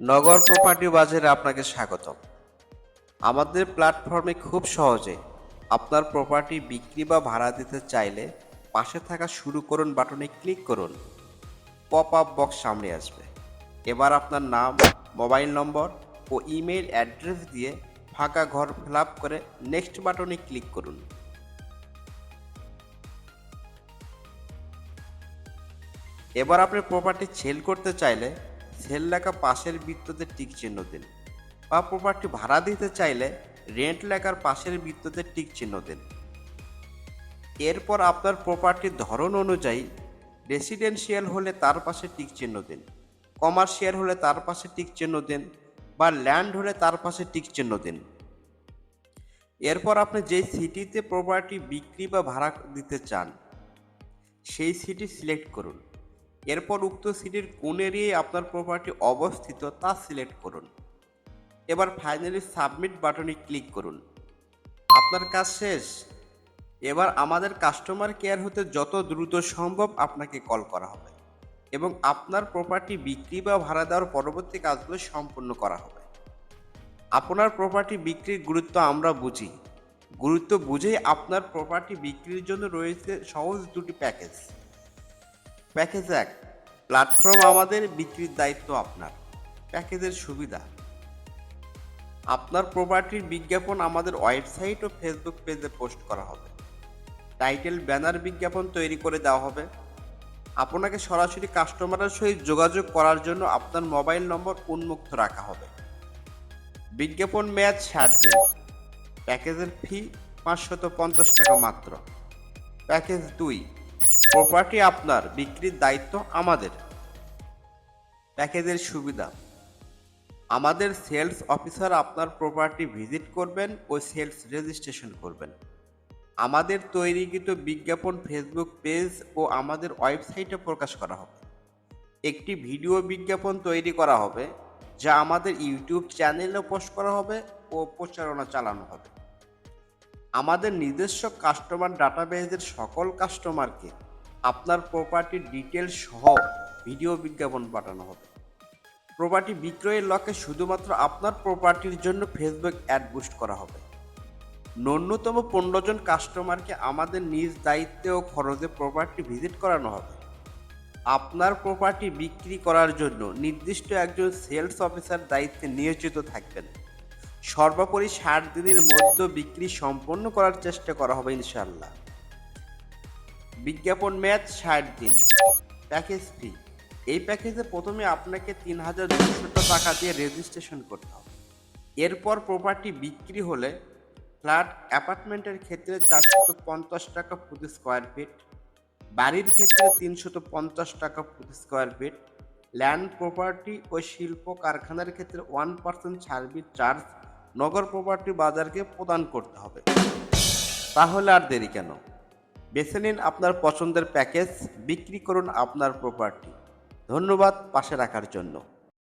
নগর property বাজারে আপনাকে স্বাগতম। আমাদের প্ল্যাটফর্মে খুব সহজে আপনার প্রপার্টি বিক্রি বা ভাড়া দিতে চাইলে পাশে থাকা শুরু করুন বাটনে ক্লিক করুন। পপ আপ বক্স সামনে আসবে। এবার আপনার নাম মোবাইল নম্বর ও ইমেল অ্যাড্রেস দিয়ে ফাঁকা ঘর ফিল করে নেক্সট বাটনে ক্লিক করুন। এবার আপনি প্রপার্টি সেল করতে চাইলে সেল লেখা পাশের বৃত্ততে টিক চিহ্ন দিন। বা প্রপার্টি ভাড়া দিতে চাইলে রেন্ট লেখার পাশের বৃত্ততে টিক চিহ্ন দিন। এরপর আপনার প্রপার্টির ধরন অনুযায়ী রেসিডেন্সিয়াল হলে তার পাশে টিক চিহ্ন দিন, কমার্শিয়াল হলে তার পাশে টিক চিহ্ন দিন বা ল্যান্ড হলে তার পাশে টিক চিহ্ন দিন। এরপর আপনি যেই সিটিতে প্রপার্টি বিক্রি বা ভাড়া দিতে চান, সেই সিটি সিলেক্ট করুন। এরপর উক্ত সিটির কোন এরিয়ায় আপনার প্রপার্টি অবস্থিত তা সিলেক্ট করুন। এবার ফাইনালি সাবমিট বাটনে ক্লিক করুন। আপনার কাজ শেষ। এবার আমাদের কাস্টমার কেয়ার হতে যত দ্রুত সম্ভব আপনাকে কল করা হবে এবং আপনার প্রপার্টি বিক্রি বা ভাড়া দেওয়ার পরবর্তী কাজগুলো সম্পূর্ণ করা হবে। আপনার প্রপার্টি বিক্রির গুরুত্ব আমরা বুঝি। গুরুত্ব বুঝেই আপনার প্রপার্টি বিক্রির জন্য রয়েছে সহজ দুটি প্যাকেজ। প্যাকেজ এক। প্ল্যাটফর্ম আমাদের বিক্রির দায়িত্ব আপনার। প্যাকেজের সুবিধা। আপনার প্রপার্টির বিজ্ঞাপন আমাদের ওয়েবসাইট ও ফেসবুক পেজে পোস্ট করা হবে। টাইটেল, ব্যানার বিজ্ঞাপন তৈরি করে দেওয়া হবে। আপনাকে সরাসরি কাস্টমারের সহিত যোগাযোগ করার জন্য আপনার মোবাইল নম্বর উন্মুক্ত রাখা হবে। বিজ্ঞাপন মেয়াদ ষাট দিন। প্যাকেজের ফি পাঁচশত পঞ্চাশ টাকা মাত্র। প্যাকেজ দুই প্রপার্টি আপনার, বিক্রির দায়িত্ব আমাদের। প্যাকেজের সুবিধা। আমাদের সেলস অফিসার আপনার প্রপার্টি ভিজিট করবেন ও সেলস রেজিস্ট্রেশন করবেন। আমাদের তৈরিকৃত বিজ্ঞাপন ফেসবুক পেজ ও আমাদের ওয়েবসাইটে প্রকাশ করা হবে। একটি ভিডিও বিজ্ঞাপন তৈরি করা হবে, যা আমাদের ইউটিউব চ্যানেলে পোস্ট করা হবে ও প্রচারণা চালানো হবে। আমাদের নিজস্ব কাস্টমার ডাটাবেজের সকল কাস্টমারকে আপনার প্রপার্টির ডিটেলস সহ ভিডিও বিজ্ঞাপন পাঠানো হবে। প্রপার্টি বিক্রয়ের লক্ষ্যে শুধুমাত্র আপনার প্রপার্টির জন্য ফেসবুক অ্যাড বুস্ট করা হবে। ন্যূনতম পনেরো জন কাস্টমারকে আমাদের নিজ দায়িত্বে ও খরচে প্রপার্টি ভিজিট করানো হবে। আপনার প্রপার্টি বিক্রি করার জন্য নির্দিষ্ট একজন সেলস অফিসার দায়িত্বে নিয়োজিত থাকবেন। সর্বোপরি ষাট দিনের মধ্যে বিক্রি সম্পন্ন করার চেষ্টা করা হবে ইনশাল্লাহ বিজ্ঞাপন মেয়াদ ষাট দিন। প্যাকেজ ফি এই প্যাকেজে প্রথমে আপনাকে তিন হাজার দুশো টাকা দিয়ে রেজিস্ট্রেশন করতে হবে। এরপর প্রপার্টি বিক্রি হলে ফ্ল্যাট, অ্যাপার্টমেন্টের ক্ষেত্রে চারশত পঞ্চাশ টাকা প্রতি স্কোয়ার ফিট বাড়ির ক্ষেত্রে তিনশত পঞ্চাশ টাকা প্রতি স্কোয়ার ফিট ল্যান্ড প্রপার্টি ও শিল্প কারখানার ক্ষেত্রে one percent service charge Nagar property বাজারকে প্রদান করতে হবে। তাহলে আর দেরি কেন? বেছে নিন আপনার পছন্দের প্যাকেজ বিক্রি করুন আপনার প্রপার্টি ধন্যবাদ পাশে রাখার জন্য।